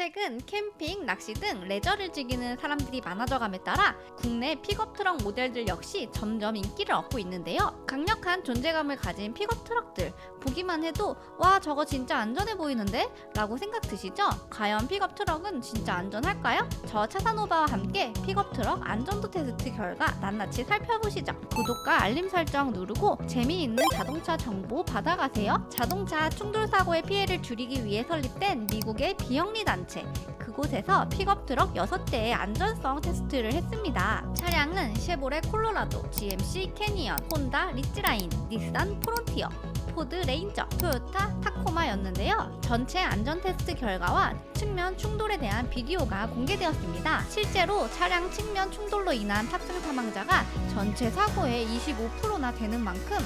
최근 캠핑, 낚시 등 레저를 즐기는 사람들이 많아져감에 따라 국내 픽업 트럭 모델들 역시 점점 인기를 얻고 있는데요. 강력한 존재감을 가진 픽업 트럭들 보기만 해도 와 저거 진짜 안전해 보이는데? 라고 생각 드시죠? 과연 픽업 트럭은 진짜 안전할까요? 저 차산오바와 함께 픽업 트럭 안전도 테스트 결과 낱낱이 살펴보시죠. 구독과 알림 설정 누르고 재미있는 자동차 정보 받아가세요. 자동차 충돌 사고의 피해를 줄이기 위해 설립된 미국의 비영리 단체. 그곳에서 픽업 트럭 6대의 안전성 테스트를 했습니다. 차량은 쉐보레 콜로라도, GMC 캐니언, 혼다 리츠라인, 닛산 프론티어, 포드 레인저, 토요타 타코마였는데요. 전체 안전 테스트 결과와 측면 충돌에 대한 비디오가 공개되었습니다. 실제로 차량 측면 충돌로 인한 탑승 사망자가 전체 사고의 25%나 되는 만큼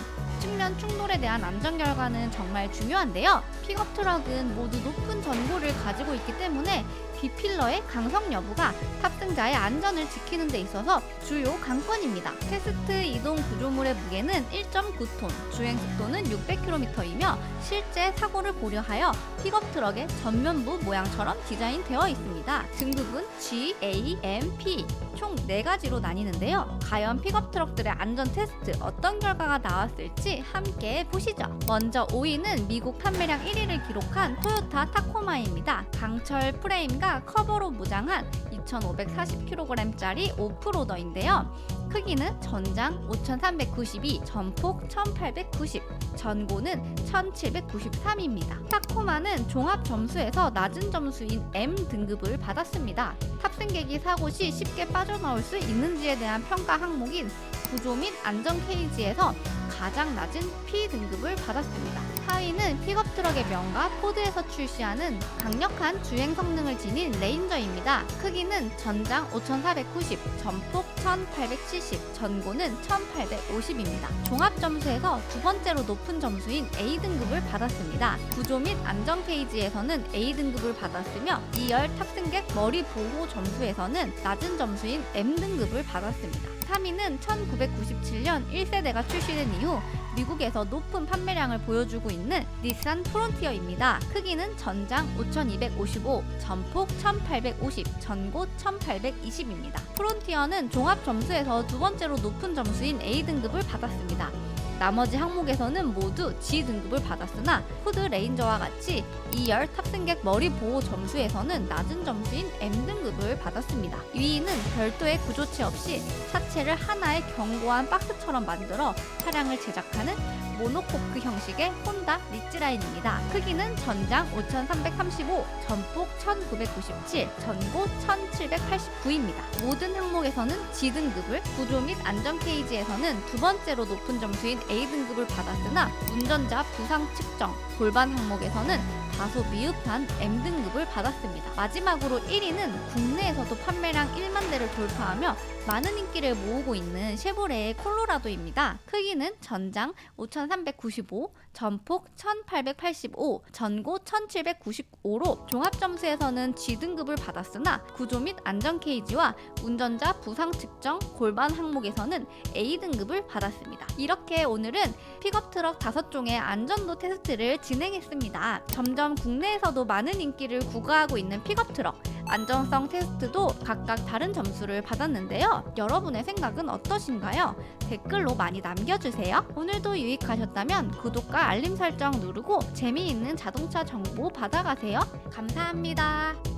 측면 충돌에 대한 안전 결과는 정말 중요한데요. 픽업 트럭은 모두 높은 전고를 가지고 있기 때문에 디필러의 강성 여부가 탑승자의 안전을 지키는 데 있어서 주요 관건입니다. 테스트 이동 구조물의 무게는 1.9톤, 주행 속도는 600km이며 실제 사고를 고려하여 픽업 트럭의 전면부 모양처럼 디자인되어 있습니다. 등급은 G, A, M, P 총 4가지로 나뉘는데요. 과연 픽업 트럭들의 안전 테스트 어떤 결과가 나왔을지 함께 보시죠. 먼저 5위는 미국 판매량 1위를 기록한 토요타 타코마입니다. 강철 프레임과 커버로 무장한 2,540kg짜리 오프로더인데요. 크기는 전장 5,392, 전폭 1,890, 전고는 1,793입니다. 타코마는 종합 점수에서 낮은 점수인 M 등급을 받았습니다. 탑승객이 사고 시 쉽게 빠져나올 수 있는지에 대한 평가 항목인 구조 및 안전 케이지에서 가장 낮은 P 등급을 받았습니다. 4위는 픽업 트럭의 명가 포드에서 출시하는 강력한 주행 성능을 지닌 레인저입니다. 크기는 전장 5,490, 전폭 1,870, 전고는 1,850입니다. 종합 점수에서 두 번째로 높은 점수인 A 등급을 받았습니다. 구조 및 안전 케이지에서는 A 등급을 받았으며 2열 탑승객 머리 보호 점수에서는 낮은 점수인 M 등급을 받았습니다. 3위는 1997년 1세대가 출시된 이후 미국에서 높은 판매량을 보여주고 있는 닛산 프론티어입니다. 크기는 전장 5255, 전폭 1850, 전고 1820입니다. 프론티어는 종합 점수에서 두 번째로 높은 점수인 A 등급을 받았습니다. 나머지 항목에서는 모두 G 등급을 받았으나 코드 레인저와 같이 2열 탑승객 머리 보호 점수에서는 낮은 점수인 M 등급을 받았습니다. 2위는 별도의 구조체 없이 차체를 하나의 견고한 박스처럼 만들어 차량을 제작하는 모노코크 형식의 혼다 리츠라인입니다. 크기는 전장 5335, 전폭 1997, 전고 1789입니다. 모든 항목에서는 G 등급을, 구조 및 안전 케이지에서는 두 번째로 높은 점수인 A 등급을 받았으나 운전자 부상 측정, 골반 항목에서는 다소 미흡한 M 등급을 받았습니다. 마지막으로 1위는 국내에서도 판매량 1만 대를 돌파하며 많은 인기를 모으고 있는 쉐보레의 콜로라도입니다. 크기는 전장 5395, 전폭 1885, 전고 1795로 종합 점수에서는 G 등급을 받았으나 구조 및 안전 케이지와 운전자 부상 측정, 골반 항목에서는 A 등급을 받았습니다. 이렇게 오늘은 픽업 트럭 5종의 안전도 테스트를 진행했습니다. 점점 국내에서도 많은 인기를 구가하고 있는 픽업 트럭 안전성 테스트도 각각 다른 점수를 받았는데요. 여러분의 생각은 어떠신가요? 댓글로 많이 남겨주세요. 오늘도 유익하셨다면 구독과 알림 설정 누르고 재미있는 자동차 정보 받아가세요. 감사합니다.